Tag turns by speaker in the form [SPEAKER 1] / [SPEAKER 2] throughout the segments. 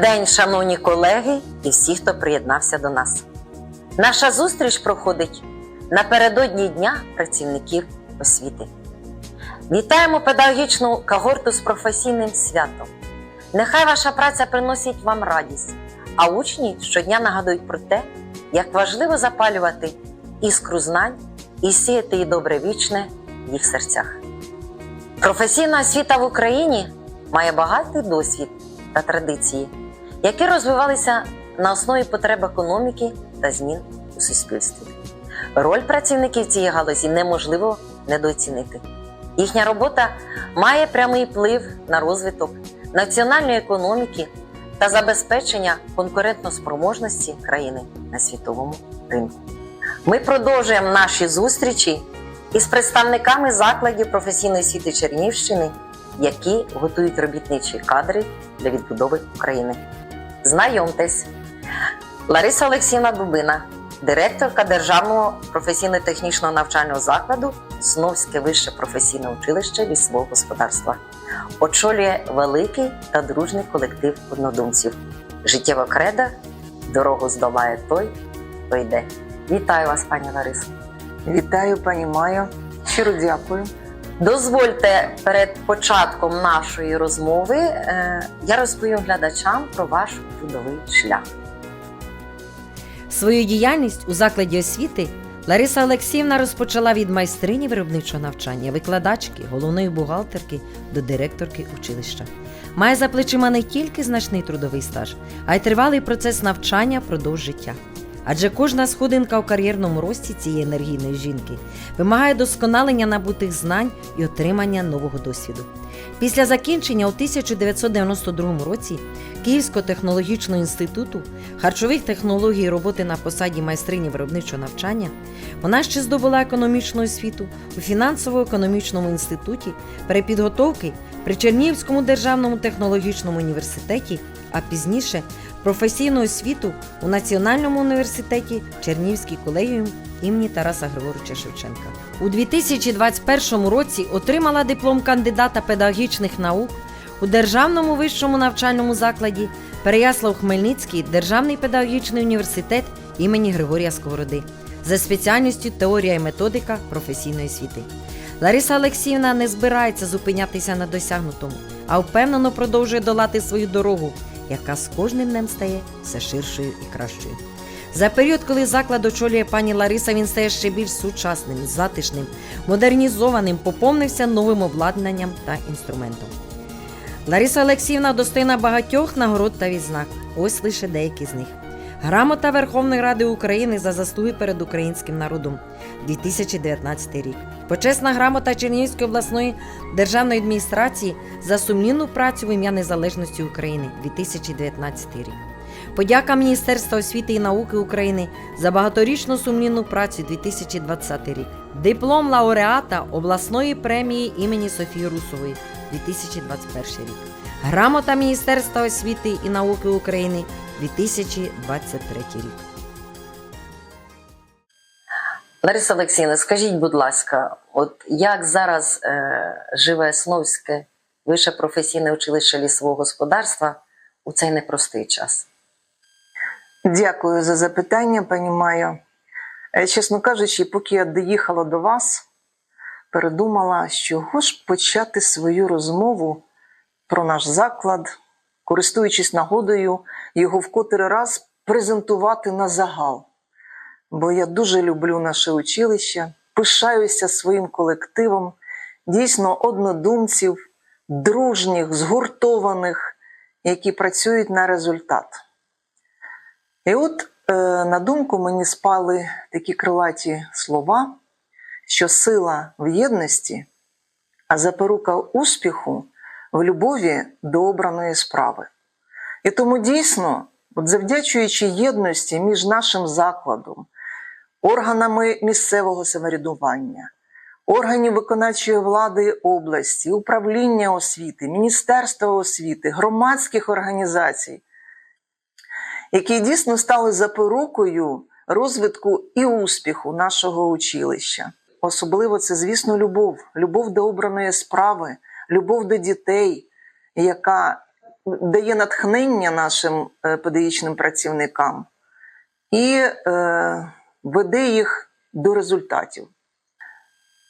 [SPEAKER 1] день, шановні колеги і всі, хто приєднався до нас. Наша зустріч проходить напередодні Дня працівників освіти. Вітаємо педагогічну когорту з професійним святом. Нехай ваша праця приносить вам радість, а учні щодня нагадують про те, як важливо запалювати іскру знань і сіяти її добре вічне в їх серцях. Професійна освіта в Україні має багатий досвід та традиції, які розвивалися на основі потреб економіки та змін у суспільстві. Роль працівників цієї галузі неможливо недооцінити. Їхня робота має прямий вплив на розвиток національної економіки та забезпечення конкурентноспроможності країни на світовому ринку. Ми продовжуємо наші зустрічі із представниками закладів професійної освіти Чернівщини, які готують робітничі кадри для відбудови України. Знайомтесь, Лариса Олексіївна Дубина, директорка Державного професійно-технічного навчального закладу Сновське вище професійне училище лісового господарства. Очолює великий та дружний колектив однодумців. Життєва кредо дорогу здолає той, хто йде. Вітаю вас, пані Ларисо.
[SPEAKER 2] Вітаю, пані Майо. Щиро дякую.
[SPEAKER 1] Дозвольте перед початком нашої розмови е, я розповім глядачам про ваш трудовий шлях.
[SPEAKER 3] Свою діяльність у закладі освіти Лариса Олексіївна розпочала від майстрині виробничого навчання, викладачки, головної бухгалтерки до директорки училища. Має за плечима не тільки значний трудовий стаж, а й тривалий процес навчання впродовж життя. Адже кожна сходинка у кар'єрному рості цієї енергійної жінки вимагає досконалення набутих знань і отримання нового досвіду. Після закінчення у 1992 році Київського технологічного інституту харчових технологій роботи на посаді майстрині виробничого навчання вона ще здобула економічну освіту у фінансово-економічному інституті перепідготовки при Чернігівському державному технологічному університеті, а пізніше професійну освіту у Національному університеті Чернігівський колегіум імені Тараса Григоровича Шевченка. У 2021 році отримала диплом кандидата педагогічних наук у Державному вищому навчальному закладі Переяслав-Хмельницький Державний педагогічний університет імені Григорія Сковороди за спеціальністю теорія і методика професійної освіти. Лариса Олексіївна не збирається зупинятися на досягнутому, а впевнено продовжує долати свою дорогу, яка з кожним днем стає все ширшою і кращою. За період, коли заклад очолює пані Лариса, він стає ще більш сучасним, затишним, модернізованим, поповнився новим обладнанням та інструментом. Лариса Олексіївна достойна багатьох нагород та відзнак. Ось лише деякі з них. Грамота Верховної Ради України за заслуги перед українським народом 2019 рік. Почесна грамота Чернігівської обласної державної адміністрації за сумнівну працю в ім'я незалежності України 2019 рік. Подяка Міністерства освіти і науки України за багаторічну сумнівну працю 2020 рік. Диплом лауреата обласної премії імені Софії Русової 2021 рік. Грамота Міністерства освіти і науки України 2023 рік.
[SPEAKER 1] Лариса Олексіївна, скажіть, будь ласка, от як зараз е, живе Сновське вище професійне училище лісового господарства у цей непростий час?
[SPEAKER 2] Дякую за запитання, пані Майо. Е, Чесно кажучи, поки я доїхала до вас, передумала, з чого ж почати свою розмову про наш заклад, користуючись нагодою, його в котрий раз презентувати на загал. Бо я дуже люблю наше училище, пишаюся своїм колективом, дійсно однодумців, дружніх, згуртованих, які працюють на результат. І от е, на думку мені спали такі крилаті слова, що сила в єдності, а запорука успіху в любові до обраної справи. І тому дійсно, от завдячуючи єдності між нашим закладом, органами місцевого самоврядування, органів виконавчої влади області, управління освіти, Міністерства освіти, громадських організацій, які дійсно стали запорукою розвитку і успіху нашого училища. Особливо це, звісно, любов, любов до обраної справи, любов до дітей, яка дає натхнення нашим е, педагогічним працівникам і е, веде їх до результатів.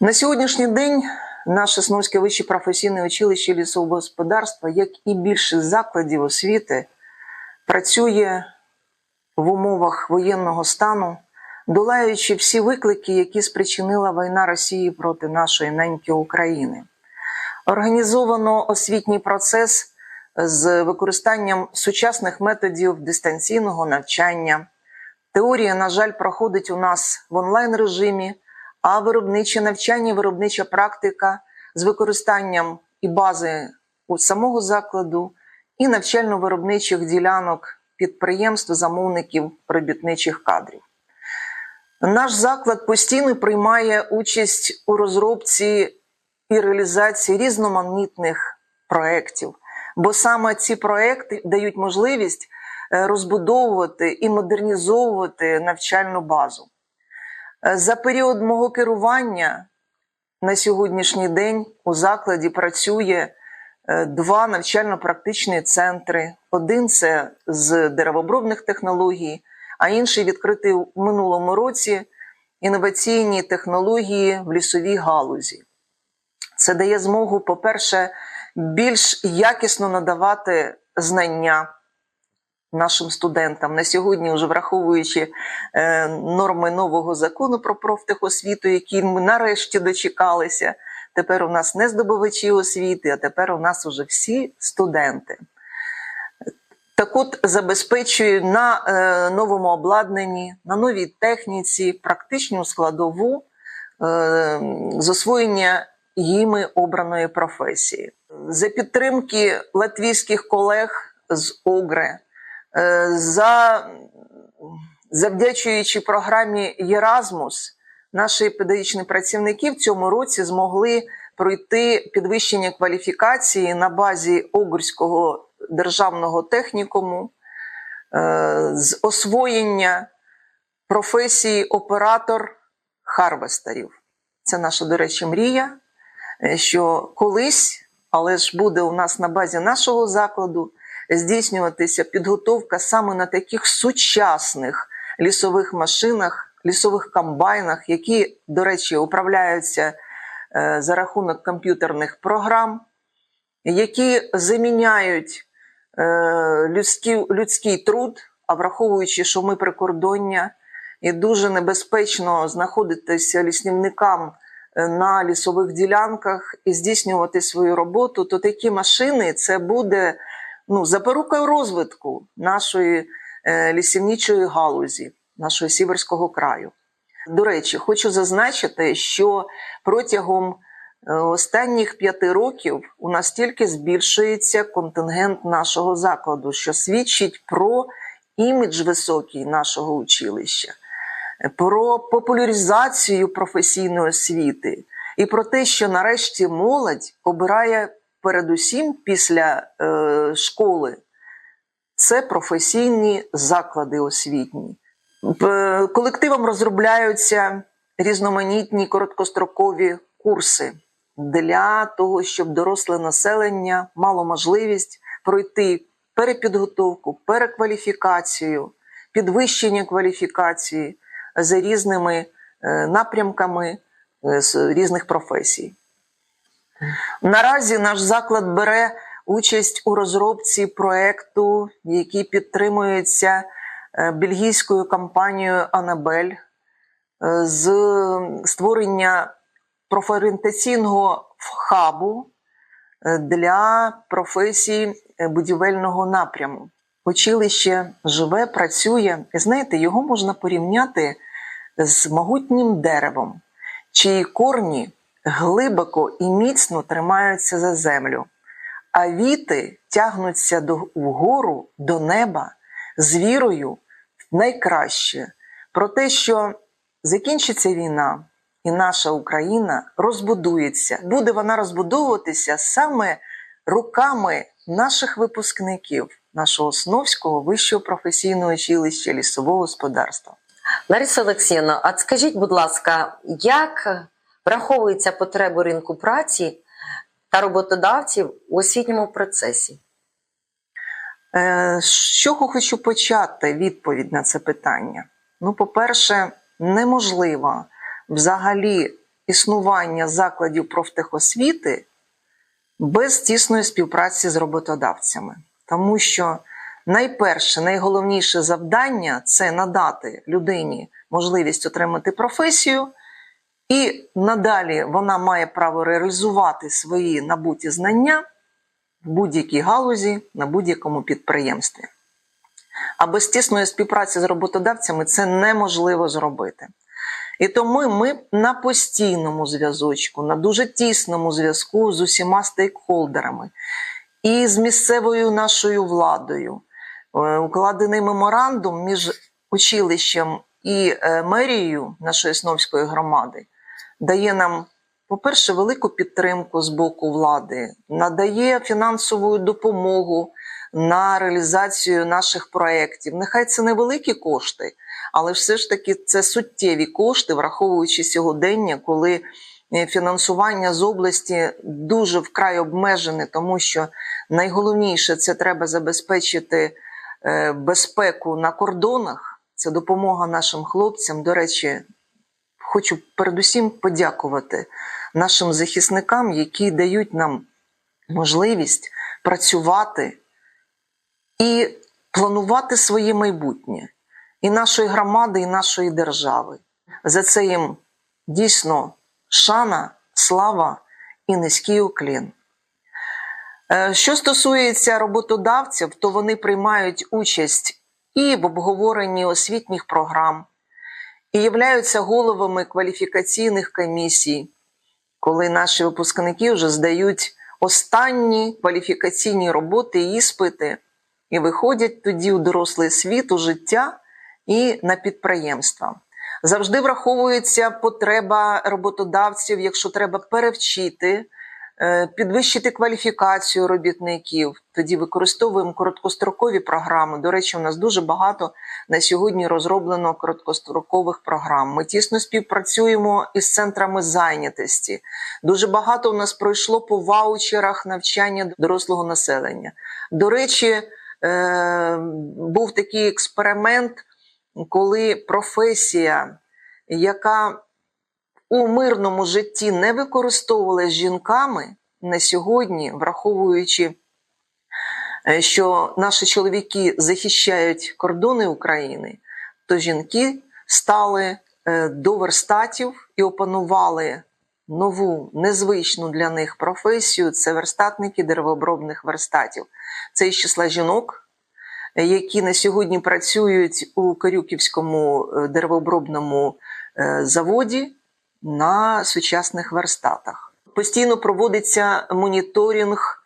[SPEAKER 2] На сьогоднішній день наше Сновське вище професійне училище лісового господарства, як і більшість закладів освіти, працює в умовах воєнного стану, долаючи всі виклики, які спричинила війна Росії проти нашої неньки України. Організовано освітній процес з використанням сучасних методів дистанційного навчання. Теорія, на жаль, проходить у нас в онлайн режимі, а виробниче навчання, виробнича практика з використанням і бази у самого закладу, і навчально-виробничих ділянок підприємств, замовників робітничих кадрів. Наш заклад постійно приймає участь у розробці і реалізації різноманітних проєктів, бо саме ці проекти дають можливість е, розбудовувати і модернізовувати навчальну базу. Е, За період мого керування на сьогоднішній день у закладі працює е, два навчально-практичні центри. Один це з деревообробних технологій, а інший відкритий у минулому році інноваційні технології в лісовій галузі. Це дає змогу, по-перше, більш якісно надавати знання нашим студентам на сьогодні, вже враховуючи е, норми нового закону про профтехосвіту, які ми нарешті дочекалися. Тепер у нас не здобувачі освіти, а тепер у нас вже всі студенти. Так от забезпечує на е, новому обладнанні, на новій техніці практичну складову е, з їми обраної професії. За підтримки латвійських колег з ОГРЕ, за, завдячуючи програмі Єразмус, наші педагогічні працівники в цьому році змогли пройти підвищення кваліфікації на базі Огурського державного технікуму е, з освоєння професії оператор харвестерів. Це наша, до речі, мрія, що колись, але ж буде у нас на базі нашого закладу здійснюватися підготовка саме на таких сучасних лісових машинах, лісових комбайнах, які, до речі, управляються е, за рахунок комп'ютерних програм, які заміняють е, людський, людський труд, а враховуючи, що ми прикордоння, і дуже небезпечно знаходитися ліснівникам е, на лісових ділянках і здійснювати свою роботу, то такі машини це буде ну, запорукою розвитку нашої е, лісівничої галузі, нашого сіверського краю. До речі, хочу зазначити, що протягом е, останніх п'яти років у нас тільки збільшується контингент нашого закладу, що свідчить про імідж високий нашого училища, про популяризацію професійної освіти і про те, що нарешті молодь обирає передусім після е, школи це професійні заклади освітні. Колективом розробляються різноманітні короткострокові курси для того, щоб доросле населення мало можливість пройти перепідготовку, перекваліфікацію, підвищення кваліфікації за різними е, напрямками е, з різних професій. Наразі наш заклад бере участь у розробці проекту, який підтримується е, бельгійською компанією Анабель з створення профорієнтаційного хабу для професій будівельного напряму. Училище живе, працює, і знаєте, його можна порівняти з могутнім деревом, чиї корні глибоко і міцно тримаються за землю, а віти тягнуться до, вгору до неба з вірою в найкраще. Про те, що закінчиться війна, і наша Україна розбудується. Буде вона розбудовуватися саме руками наших випускників нашого Основського вищого професійного училища лісового господарства.
[SPEAKER 1] Лариса Олексіївна, а скажіть, будь ласка, як враховуються потреби ринку праці та роботодавців у освітньому процесі?
[SPEAKER 2] Е, З чого хочу почати відповідь на це питання? Ну, по-перше, неможливо взагалі існування закладів профтехосвіти без тісної співпраці з роботодавцями. Тому що найперше, найголовніше завдання це надати людині можливість отримати професію, і надалі вона має право реалізувати свої набуті знання в будь-якій галузі на будь-якому підприємстві. А без тісної співпраці з роботодавцями це неможливо зробити. І тому ми на постійному зв'язочку, на дуже тісному зв'язку з усіма стейкхолдерами і з місцевою нашою владою. Е, Укладений меморандум між училищем і е, мерією нашої Сновської громади дає нам, по-перше, велику підтримку з боку влади, надає фінансову допомогу на реалізацію наших проєктів. Нехай це невеликі кошти, але все ж таки це суттєві кошти, враховуючи сьогодення, коли фінансування з області дуже вкрай обмежене, тому що найголовніше це треба забезпечити е, безпеку на кордонах. Це допомога нашим хлопцям. До речі, хочу передусім подякувати нашим захисникам, які дають нам можливість працювати і планувати своє майбутнє і нашої громади, і нашої держави. За це їм дійсно шана, слава і низький уклін. Е, Що стосується роботодавців, то вони приймають участь і в обговоренні освітніх програм, і являються головами кваліфікаційних комісій, коли наші випускники вже здають останні кваліфікаційні роботи, іспити, і виходять тоді у дорослий світ, у життя і на підприємства. Завжди враховується потреба роботодавців, якщо треба перевчити, е, підвищити кваліфікацію робітників. Тоді використовуємо короткострокові програми. До речі, у нас дуже багато на сьогодні розроблено короткострокових програм. Ми тісно співпрацюємо із центрами зайнятості. Дуже багато у нас пройшло по ваучерах навчання дорослого населення. До речі, е, був такий експеримент, коли професія, яка у мирному житті не використовувалась жінками на сьогодні, враховуючи, е, що наші чоловіки захищають кордони України, то жінки стали е, до верстатів і опанували нову незвичну для них професію це верстатники деревообробних верстатів. Це із числа жінок, які на сьогодні працюють у Корюківському е, деревообробному е, заводі на сучасних верстатах. Постійно проводиться моніторинг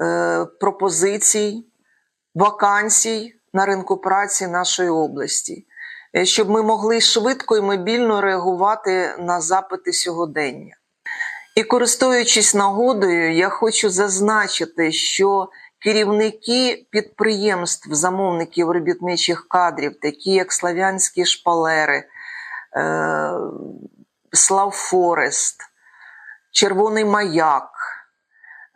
[SPEAKER 2] е, пропозицій, вакансій на ринку праці нашої області, щоб ми могли швидко і мобільно реагувати на запити сьогодення. І користуючись нагодою, я хочу зазначити, що керівники підприємств, замовників робітничих кадрів, такі як Славянські шпалери, е, Славфорест, Червоний Маяк,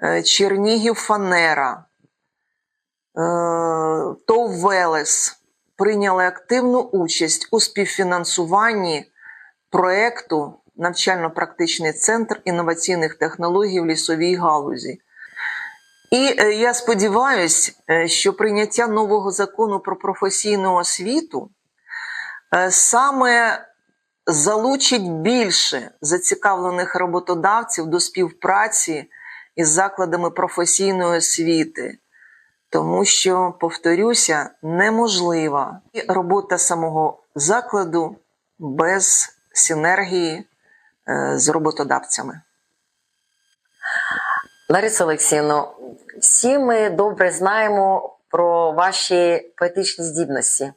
[SPEAKER 2] е, Чернігів Фанера, е, ТОВ Велес прийняли активну участь у співфінансуванні проекту навчально-практичний центр інноваційних технологій в лісовій галузі. І е, я сподіваюся, що прийняття нового закону про професійну освіту е, саме залучить більше зацікавлених роботодавців до співпраці із закладами професійної освіти, тому що, повторюся, неможлива робота самого закладу без синергії е, з роботодавцями.
[SPEAKER 1] Лариса Олексіївна, всі ми добре знаємо про ваші поетичні здібності.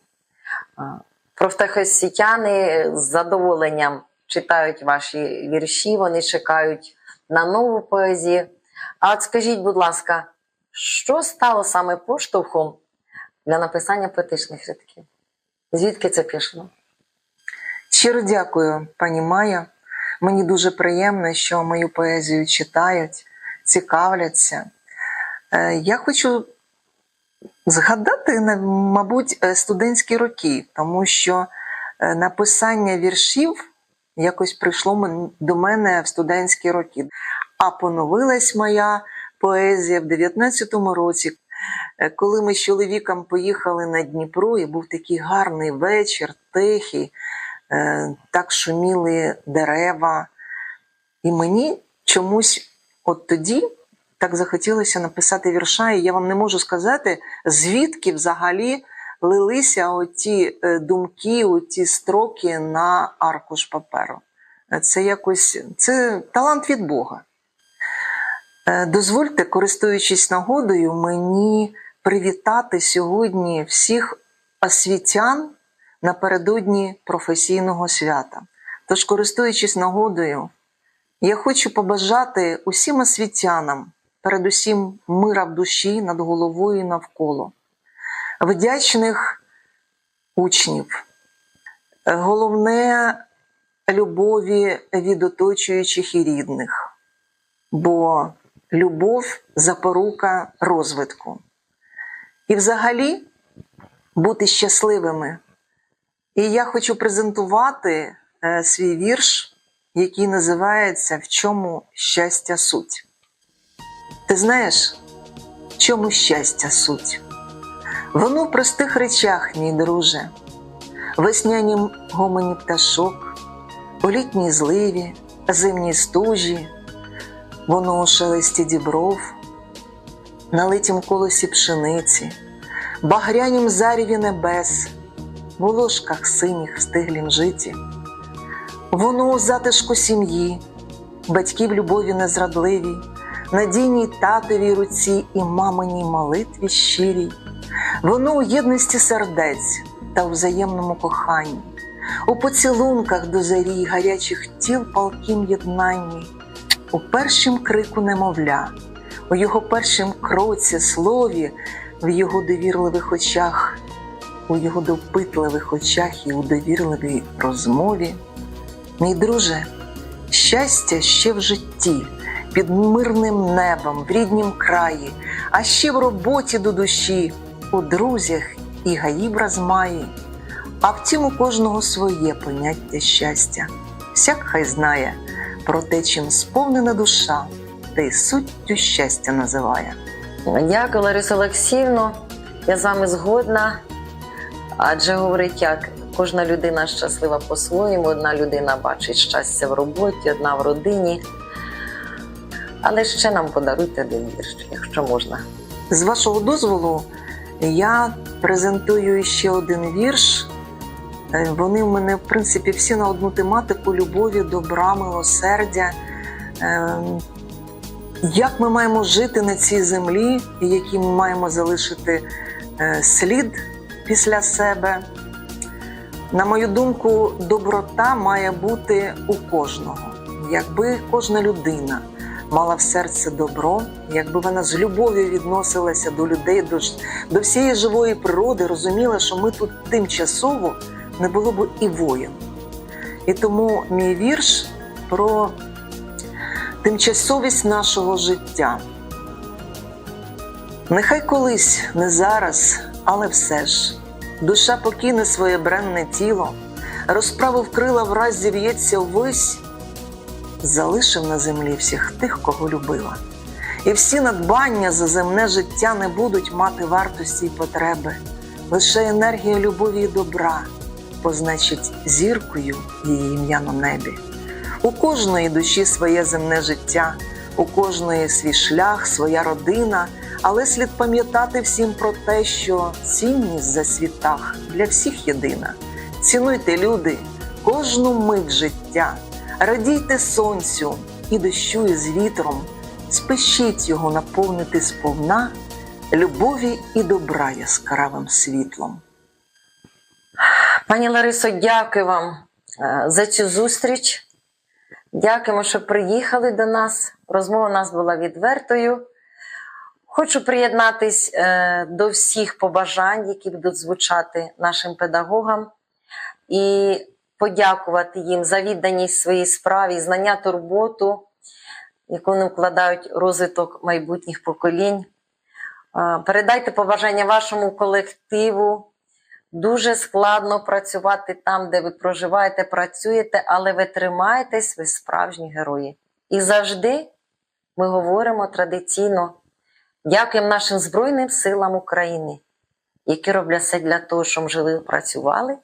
[SPEAKER 1] Профтехосвітяни з задоволенням читають ваші вірші, вони чекають на нову поезію. А от скажіть, будь ласка, що стало саме поштовхом для написання поетичних рядків? Звідки це пішло?
[SPEAKER 2] Щиро дякую, пані Майя. Мені дуже приємно, що мою поезію читають, цікавляться. Е, Я хочу Згадати, мабуть, е, студентські роки, тому що е, написання віршів якось прийшло до мене в студентські роки. А поновилась моя поезія в 19-му році, коли ми з чоловіком поїхали на Дніпро, і був такий гарний вечір, тихий, так шуміли дерева. І мені чомусь от тоді так захотілося написати вірша, і я вам не можу сказати, звідки взагалі лилися оті е, думки, оті строки на аркуш паперу. Е, Це якось це талант від Бога. Е, Дозвольте, користуючись нагодою, мені привітати сьогодні всіх освітян напередодні професійного свята. Тож, користуючись нагодою, я хочу побажати усім освітянам, передусім мира в душі над головою і навколо, вдячних учнів, головне любові від оточуючих і рідних, бо любов запорука розвитку. І взагалі бути щасливими. І я хочу презентувати е, свій вірш який називається В чому щастя суть. Ти знаєш, в чому щастя суть? Воно в простих речах, мій друже, веснянім гомоні пташок, у літній зливі, зимній стужі, воно у шелесті дібров, на литім колосі пшениці, багрянім заріві небес, в ложках синіх стиглім житі. Воно у затишку сім'ї, батьків любові незрадливій, надійній татовій руці і маминій молитві щирій, воно у єдності сердець та у взаємному коханні, у поцілунках до зарі гарячих тіл палким єднанні, у першім крику немовля, у його першім кроці, слові, в його довірливих очах, у його допитливих очах і у довірливій розмові. Мій друже, щастя ще в житті, під мирним небом, в ріднім краї, а ще в роботі до душі, у друзях і гаїв розмаї. А втім, у кожного своє поняття щастя. Всяк хай знає про те, чим сповнена душа, та й суттю щастя називає.
[SPEAKER 1] Дякую, Лариса Олексіївно. Я з вами згодна. Адже говорить, як кожна людина щаслива по-своєму, одна людина бачить щастя в роботі, одна в родині. Але ще нам подаруйте один вірш, якщо можна.
[SPEAKER 2] З вашого дозволу, я презентую ще один вірш. Е, Вони в мене, в принципі, всі на одну тематику любові, добра, милосердя. Е, Як ми маємо жити на цій землі, і який ми маємо залишити е, слід після себе. На мою думку, доброта має бути у кожного. Якби кожна людина мала в серці добро, якби вона з любов'ю відносилася до людей, до, до всієї живої природи, розуміла, що ми тут тимчасово не було б і воїн. І тому мій вірш про тимчасовість нашого життя. Нехай колись, не зараз, але все ж, душа покине своє бренне тіло, розправив крила враз зів'ється ввись, залишив на землі всіх тих, кого любила. І всі надбання за земне життя не будуть мати вартості й потреби, лише енергія любові і добра позначить зіркою її ім'я на небі. У кожної душі своє земне життя, у кожної свій шлях, своя родина, але слід пам'ятати всім про те, що цінність за світах для всіх єдина. Цінуйте, люди, кожну мить життя, радійте сонцю і дощу із вітром, спешіть його наповнити сповна любові і добра яскравим світлом.
[SPEAKER 1] Пані Ларисо, дякую вам е, за цю зустріч. Дякуємо, що приїхали до нас. Розмова у нас була відвертою. Хочу приєднатись е, до всіх побажань, які будуть звучати нашим педагогам, і подякувати їм за відданість своїй справі, знання турботу, яку вони вкладають розвиток майбутніх поколінь. А, Передайте побажання вашому колективу. Дуже складно працювати там, де ви проживаєте, працюєте, але ви тримаєтесь, ви справжні герої. І завжди ми говоримо традиційно дякуємо нашим Збройним силам України, які роблять все для того, щоб жили, працювали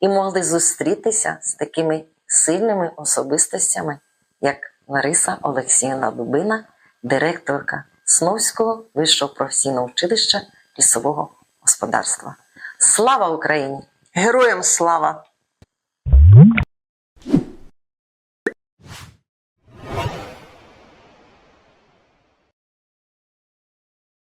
[SPEAKER 1] і могли зустрітися з такими сильними особистостями, як Лариса Олексіївна Дубина, директорка Сновського вищого професійного училища лісового господарства. Слава Україні!
[SPEAKER 2] Героям слава!